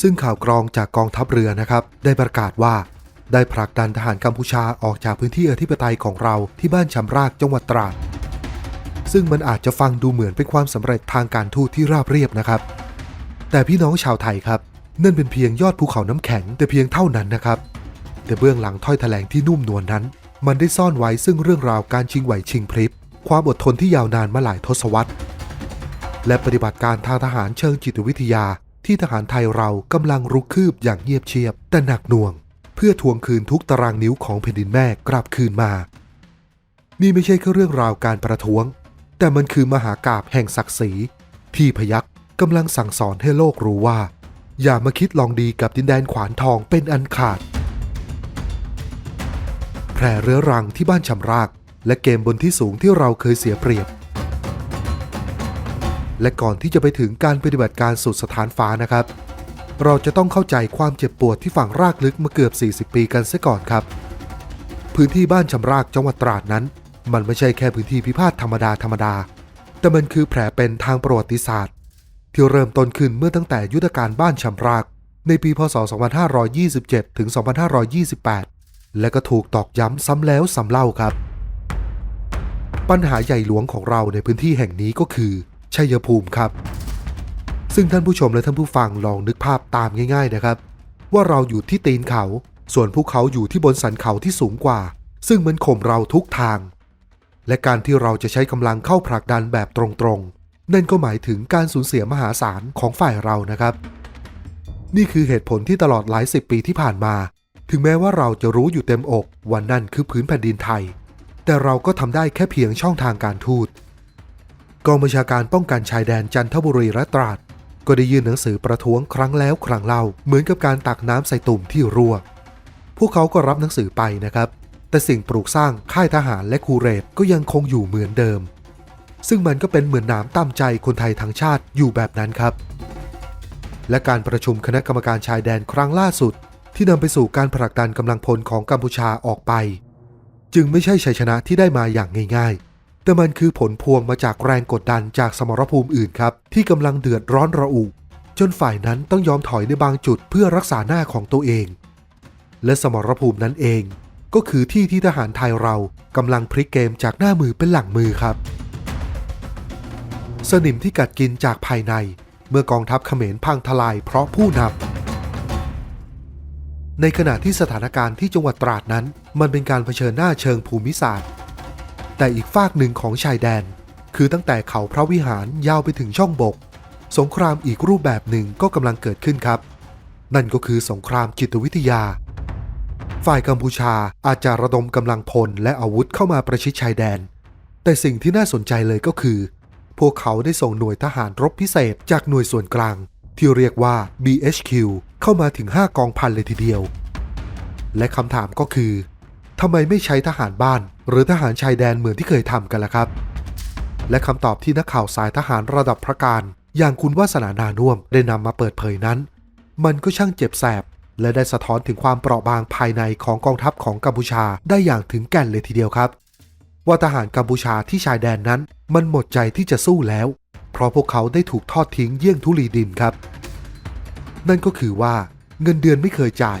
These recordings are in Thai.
ซึ่งข่าวกรองจากกองทัพเรือนะครับ ได้ประกาศว่า ได้ผลักดันทหารกัมพูชาออกจากพื้นที่อธิปไตยของเราที่บ้านชำรากจังหวัดตราด ซึ่งมันอาจจะฟังดูเหมือนเป็นความสำเร็จทางการทูตที่ราบเรียบนะครับ แต่พี่น้องชาวไทยครับนั่นเป็นเพียงยอดภูเขาน้ำแข็งแต่เพียงเท่านั้นนะครับ แต่เบื้องหลังถ้อยแถลงที่นุ่มนวลนนั้น มันได้ซ่อนไว้ซึ่งเรื่องราวการชิงไหวชิงพริบ ความอดทนที่ยาวนานมาหลายทศวรรษ และปฏิบัติการทางทหารเชิงจิตวิทยา ที่ทหารไทยเรากำลังรุกคืบอย่างเงียบเชียบ แต่หนักหน่วง เพื่อทวงคืนทุกตารางนิ้วของแผ่นดินแม่กลับคืนมา นี่ไม่ใช่แค่เรื่องราวการประท้วง แต่มันคือมหากาบแห่งศักดิ์ศรีที่พยักกำลังสั่งสอนให้โลกรู้ว่า อย่ามาคิดลองดีกับดินแดนขวานทองเป็นอันขาด แผลเรื้อรังที่บ้านชำราก และเกมบนที่สูงที่เราเคยเสียเปรียบ และก่อนที่จะไปถึงการปฏิบัติการสุดสถานฟ้านะครับ เราจะต้องเข้าใจความเจ็บปวดที่ฝังรากลึกมาเกือบ 40 ปีกันเสียก่อนครับ พื้นที่บ้านชำรากจังหวัดตราดนั้น มันไม่ใช่แค่พื้นที่พิพาทธรรมดาธรรมดา แต่มันคือแผลเป็นทางประวัติศาสตร์ ที่เริ่มต้นขึ้นเมื่อตั้งแต่ยุทธการบ้านชำรากในปีพศ 2527 ถึง 2528 และก็ถูกตอกย้ำซ้ำแล้วซ้ำเล่าครับ ปัญหาใหญ่หลวงของเราในพื้นที่แห่งนี้ก็คือ ชัยภูมิครับ ซึ่งท่านผู้ชมและท่านผู้ฟังลองนึกภาพตามง่าย ๆนะครับ ว่าเราอยู่ที่ตีนเขา ส่วนภูเขาอยู่ที่บนสันเขาที่สูงกว่า ซึ่งมันข่มเราทุกทาง และการที่เราจะใช้กำลังเข้าผลักดันแบบตรงๆ นั่นก็หมายถึงการสูญเสียมหาศาลของฝ่ายเรานะครับ นี่คือเหตุผลที่ตลอดหลายสิบปีที่ผ่านมา ถึงแม้ว่าเราจะรู้อยู่เต็มอกว่านั่นคือพื้นแผ่นดินไทย แต่เราก็ทำได้แค่เพียงช่องทางการทูต กองบัญชาการป้องกันชายแดนจันทบุรีและตราด ก็ได้ยื่นหนังสือประท้วงครั้งแล้วครั้งเล่าเหมือนกับการตักน้ำใส่ตุ่มที่รั่ว พวกเขาก็รับหนังสือไปนะครับ แต่สิ่งปลูกสร้างค่ายทหารและคูเรตก็ยังคงอยู่เหมือนเดิม ซึ่งมันก็เป็นเหมือนน้ำตามใจคนไทยทั้งชาติอยู่แบบนั้นครับ และการประชุมคณะกรรมการชายแดนครั้งล่าสุด ที่นำไปสู่การผลักดันกำลังพลของกัมพูชาออกไป จึงไม่ใช่ชัยชนะที่ได้มาอย่างง่ายๆ แต่มันคือผลพวงมาจากแรงกดดันจากสมรภูมิอื่นครับ ที่กำลังเดือดร้อนระอุ จนฝ่ายนั้นต้องยอมถอยในบางจุดเพื่อรักษาหน้าของตัวเอง และสมรภูมินั้นเอง ก็คือที่ที่ทหารไทยเรากำลังพลิกเกมจากหน้ามือเป็นหลังมือครับ สนิมที่กัดกินจากภายใน เมื่อกองทัพเขมรพังทลายเพราะผู้นำในขณะที่สถานการณ์ที่จังหวัดตราดนั้น มันเป็นการเผชิญหน้าเชิงภูมิศาสตร์ แต่อีกฝากหนึ่งของชายแดน คือตั้งแต่เขาพระวิหารยาวไปถึงช่องบก สงครามอีกรูปแบบหนึ่งก็กำลังเกิดขึ้นครับ นั่นก็คือสงครามจิตวิทยา ฝ่ายกัมพูชาอาจจะระดมกำลังพลและอาวุธเข้ามาประชิดชายแดน แต่สิ่งที่น่าสนใจเลยก็คือ พวกเขาได้ส่งหน่วยทหารรบพิเศษจากหน่วยส่วนกลาง ที่เรียกว่า BHQ เข้ามาถึง 5 กองพันเลยทีเดียว และคำถามก็คือทำไมไม่ใช้ทหารบ้าน หรือทหารชายแดนเหมือนที่เคยทำกันละครับ และคำตอบที่นักข่าวสายทหารระดับพระการ อย่างคุณวาสนานานุ่มได้นำมาเปิดเผยนั้น มันก็ช่างเจ็บแสบ และได้สะท้อนถึงความเปราะบางภายในของกองทัพของกัมพูชาได้อย่างถึงแก่นเลยทีเดียวครับ ว่าทหารกัมพูชาที่ชายแดนนั้น มันหมดใจที่จะสู้แล้ว เพราะพวกเขาได้ถูกทอดทิ้งเยี่ยงทุลีดินครับ นั่นก็คือว่าเงินเดือนไม่เคยจ่าย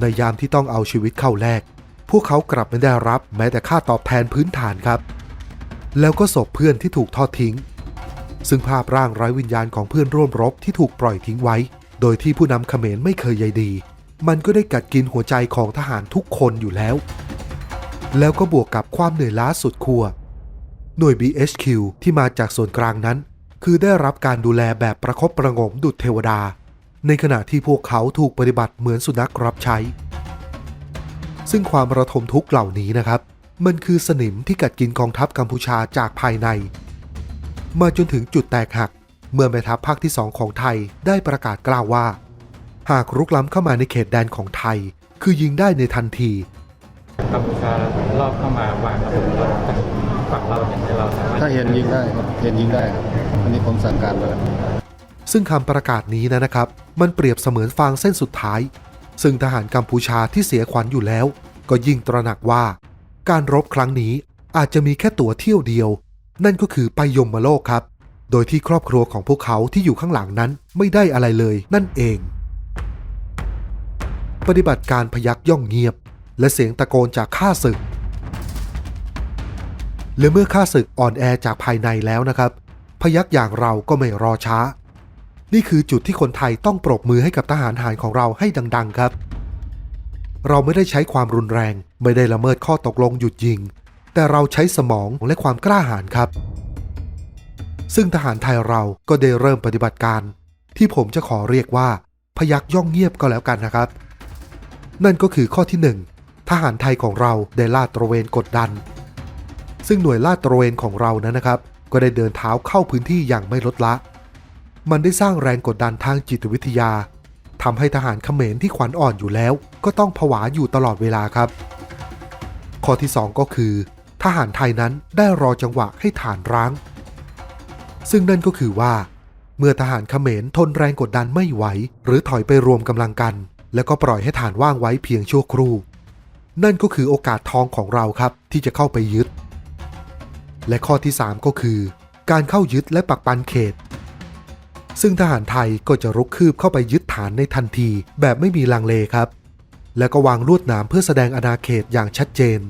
ในยามที่ต้องเอาชีวิตเข้าแลก วกเขากลับไม่ได้รับแม้แต่ค่าตอบแทนพื้นฐานครับ แล้วก็ศพเพื่อนที่ถูกทอดทิ้ง ซึ่งภาพร่างไร้วิญญาณของเพื่อนร่วมรบที่ถูกปล่อยทิ้งไว้ โดยที่ผู้นำเขมรไม่เคยใยดี มันก็ได้กัดกินหัวใจของทหารทุกคนอยู่แล้ว แล้วก็บวกกับความเหนื่อยล้าสุดขั้วหน่วย BHQ ที่มาจากส่วนกลางนั้น คือได้รับการดูแลแบบประคบประงมดุจเทวดา ในขณะที่พวกเขาถูกปฏิบัติเหมือนสุนัขรับใช้ ซึ่งความระทมทุกข์เหล่านี้นะครับ มันคือสนิมที่กัดกินกองทัพกัมพูชาจากภายใน มาจนถึงจุดแตกหัก เมื่อแม่ทัพภาคที่สองของไทยได้ประกาศกล่าวว่า หากรุกล้ำเข้ามาในเขตแดนของไทย คือยิงได้ในทันทีกัมพูชารอบเข้ามาวางระเบิดรถจากฝั่งเราเนี่ยให้เราสามารถถ้าเห็นยิงได้ครับเห็นยิงได้ครับอันนี้ผมสั่งการไปแล้วซึ่งคำประกาศนี้นะนะครับ มันเปรียบเสมือนฟางเส้นสุดท้าย ซึ่งทหารกัมพูชาที่เสียขวัญอยู่แล้ว ก็ยิ่งตระหนักว่า การรบครั้งนี้อาจจะมีแค่ตั๋วเที่ยวเดียว นั่นก็คือไปยมโลกครับ โดยที่ครอบครัวของพวกเขาที่อยู่ข้างหลังนั้นไม่ได้อะไรเลยนั่นเอง ปฏิบัติการพยักย่องเงียบ และเสียงตะโกนจากข้าศึกและเมื่อข้าศึกอ่อนแอจากภายในแล้วนะครับ พยักอย่างเราก็ไม่รอช้า นี่คือจุดที่คนไทยต้องปรบมือให้กับทหารหารของเราให้ดัง ๆ ครับ เราไม่ได้ใช้ความรุนแรง ไม่ได้ละเมิดข้อตกลงหยุดยิง แต่เราใช้สมองและความกล้าหาญครับ ซึ่งทหารไทยเราก็ได้เริ่มปฏิบัติการ ที่ผมจะขอเรียกว่า พยักย่องเงียบก็แล้วกันนะครับ นั่นก็คือข้อที่หนึ่งทหารไทยของเราได้ลาดตระเวนกดดัน ซึ่งหน่วยลาดตระเวนของเรานั้นนะครับ ก็ได้เดินเท้าเข้าพื้นที่อย่างไม่ลดละ มันได้สร้างแรงกดดันทางจิตวิทยาทำให้ทหารเขมรที่ขวัญอ่อนอยู่แล้ว ก็ต้องผวาอยู่ตลอดเวลาครับ ข้อที่ 2 ก็คือ ทหารไทยนั้นได้รอจังหวะให้ฐานร้าง ซึ่งนั่นก็คือว่า เมื่อทหารเขมรทนแรงกดดันไม่ไหว หรือถอยไปรวมกำลังกัน แล้วก็ปล่อยให้ฐานว่างไว้เพียงชั่วครู่ นั่นก็คือโอกาสทองของเราครับที่จะเข้าไปยึด และข้อที่ 3 ก็คือ การเข้ายึดและปักปันเขต ซึ่งทหารไทยก็จะรุกคืบเข้าไปยึดฐานในทันที แบบไม่มีลังเลครับ แล้วก็วางลวดหนามเพื่อแสดงอาณาเขตอย่างชัดเจน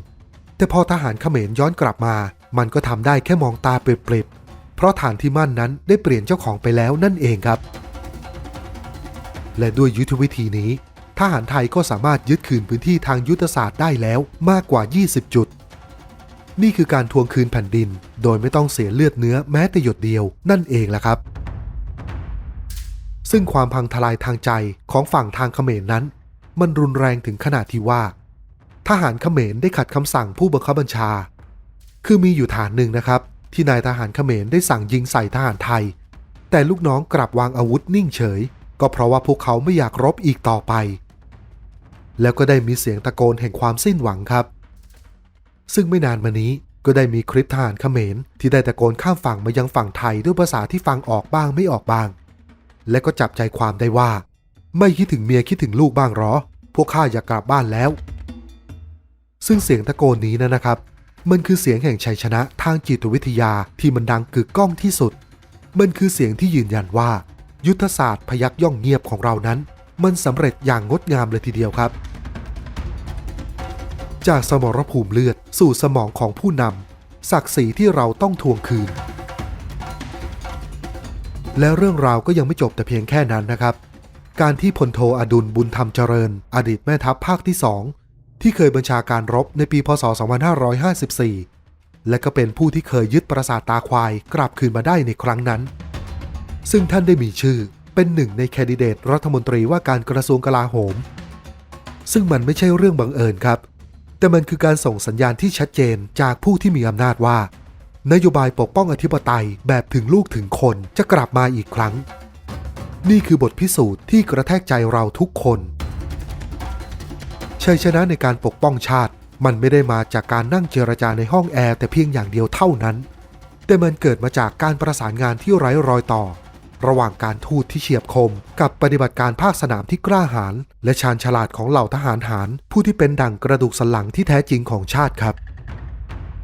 แต่พอทหารเขมรย้อนกลับมา มันก็ทำได้แค่มองตาเปรียบๆเพราะฐานที่มั่นนั้นได้เปลี่ยนเจ้าของไปแล้วนั่นเองครับ และด้วยยุทธวิธีนี้ ทหารไทยก็สามารถยึดคืนพื้นที่ทางยุทธศาสตร์ได้แล้วมากกว่า 20 จุดนี่คือการทวงคืนแผ่นดิน โดยไม่ต้องเสียเลือดเนื้อแม้แต่หยดเดียวนั่นเองล่ะครับ ซึ่งความพังทลายทางใจของฝั่งทางเขมรนั้น มันรุนแรงถึงขนาดที่ว่า ทหารเขมรได้ขัดคำสั่งผู้บังคับบัญชา คือมีอยู่ฐานหนึ่งนะครับ ที่นายทหารเขมรได้สั่งยิงใส่ทหารไทย แต่ลูกน้องกลับวางอาวุธนิ่งเฉย ก็เพราะว่าพวกเขาไม่อยากรบอีกต่อไป แล้วก็ได้มีเสียงตะโกนแห่งความสิ้นหวังครับ ซึ่งไม่นานมานี้ก็ได้มีคลิปทหารเขมรที่ได้ตะโกนข้ามฝั่งมายังฝั่งไทยด้วยภาษาที่ฟังออกบ้างไม่ออกบ้าง และก็จับใจความได้ว่า ไม่คิดถึงเมียคิดถึงลูกบ้างหรอ พวกข้าอยากกลับบ้านแล้ว ซึ่งเสียงตะโกนนี้นะนะครับ มันคือเสียงแห่งชัยชนะทางจิตวิทยาที่มันดังกึกก้องที่สุด มันคือเสียงที่ยืนยันว่า ยุทธศาสตร์พยักย่องเงียบของเรานั้น มันสำเร็จอย่างงดงามเลยทีเดียวครับ จากสมรภูมิเลือดสู่สมองของผู้นำศักดิ์ศรีที่เราต้องทวงคืน และเรื่องราวก็ยังไม่จบแต่เพียงแค่นั้นนะครับ การที่พลโทอดุลบุญธรรมเจริญ อดีตแม่ทัพภาคที่2ที่เคยบัญชาการรบในปีพศ 2554 และก็เป็นผู้ที่เคยยึดปราสาทตาควายกลับคืนมาได้ในครั้งนั้น ซึ่งท่านได้มีชื่อเป็นหนึ่งในแคนดิเดตรัฐมนตรีว่าการกระทรวงกลาโหม ซึ่งมันไม่ใช่เรื่องบังเอิญครับ แต่มันคือการส่งสัญญาณที่ชัดเจนจากผู้ที่มีอำนาจว่า นโยบายปกป้องอธิปไตยแบบถึงลูกถึงคนจะกลับมาอีกครั้ง นี่คือบทพิสูจน์ที่กระแทกใจเราทุกคนชัยชนะในการปกป้องชาติ มันไม่ได้มาจากการนั่งเจรจาในห้องแอร์แต่เพียงอย่างเดียวเท่านั้น แต่มันเกิดมาจากการประสานงานที่ไร้รอยต่อ ระหว่างการทูตที่เฉียบคม กับปฏิบัติการภาคสนามที่กล้าหาญและชาญฉลาดของเหล่าทหารหาร ผู้ที่เป็นดั่งกระดูกสันหลังที่แท้จริงของชาติครับ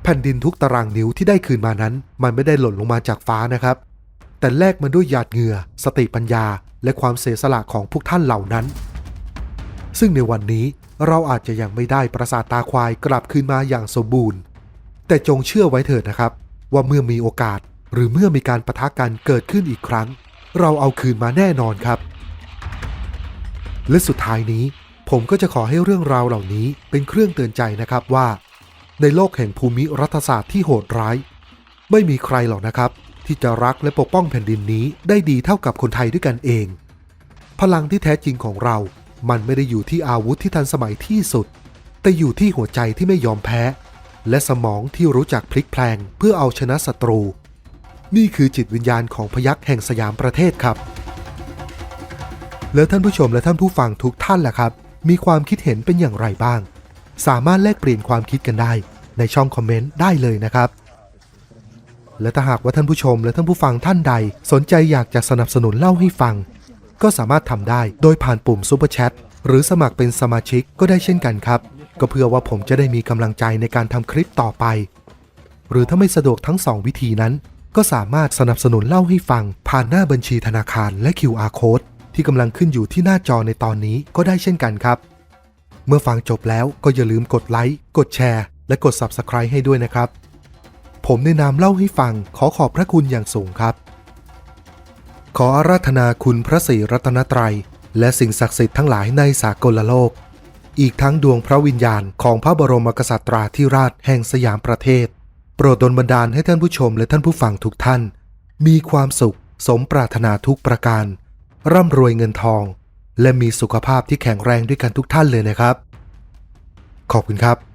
แผ่นดินทุกตารางนิ้วที่ได้คืนมานั้น มันไม่ได้หล่นลงมาจากฟ้านะครับ แต่แลกมาด้วยหยาดเหงื่อ สติปัญญา และความเสียสละของพวกท่านเหล่านั้น ซึ่งในวันนี้เราอาจจะยังไม่ได้ประสาทตาควายกลับคืนมาอย่างสมบูรณ์ แต่จงเชื่อไว้เถิดนะครับ ว่าเมื่อมีโอกาส หรือเมื่อมีการประทะกันเกิดขึ้นอีกครั้ง เราเอาคืนมาแน่นอนครับ และสุดท้ายนี้ ผมก็จะขอให้เรื่องราวเหล่านี้เป็นเครื่องเตือนใจนะครับว่า ในโลกแห่งภูมิรัฐศาสตร์ที่โหดร้าย ไม่มีใครหรอกนะครับ ที่จะรักและปกป้องแผ่นดินนี้ได้ดีเท่ากับคนไทยด้วยกันเอง พลังที่แท้จริงของเรา มันไม่ได้อยู่ที่อาวุธที่ทันสมัยที่สุด แต่อยู่ที่หัวใจที่ไม่ยอมแพ้ และสมองที่รู้จักพลิกแพลงเพื่อเอาชนะศัตรู นี่คือจิตวิญญาณของพยัคฆ์แห่งสยามประเทศครับ แล้วท่านผู้ชมและท่านผู้ฟังทุกท่านล่ะครับ มีความคิดเห็นเป็นอย่างไรบ้าง สามารถแลกเปลี่ยนความคิดกันได้ ในช่องคอมเมนต์ได้เลยนะครับ และถ้าหากว่าท่านผู้ชมและท่านผู้ฟังท่านใด สนใจอยากจะสนับสนุนเล่าให้ฟัง ก็สามารถทำได้โดยผ่านปุ่ม Super Chat หรือสมัครเป็นสมาชิกก็ได้เช่นกันครับ ก็เพื่อว่าผมจะได้มีกำลังใจในการทำคลิปต่อไป หรือถ้าไม่สะดวกทั้ง 2 วิธีนั้น ก็สามารถสนับสนุนเล่าให้ฟัง ผ่านหน้าบัญชีธนาคารและ QR Code ที่กำลังขึ้นอยู่ที่หน้าจอในตอนนี้ก็ได้เช่นกันครับ เมื่อฟังจบแล้วก็อย่าลืมกดไลค์ กดแชร์ และกด Subscribe ให้ด้วยนะครับ ผมในนามเล่าให้ฟังขอขอบพระคุณอย่างสูงครับ ขออาราธนาคุณพระศรีรัตนตรัย และสิ่งศักดิ์สิทธิ์ทั้งหลายในสากลโลก อีกทั้งดวงพระวิญญาณของพระบรมกษัตราธิราชแห่งสยามประเทศ โปรดดลบันดาลให้ท่านผู้ชมและท่านผู้ฟังทุกท่าน มีความสุข สมปรารถนาทุกประการ ร่ำรวยเงินทอง และมีสุขภาพที่แข็งแรงด้วยกันทุกท่านเลยนะครับ ขอบคุณครับ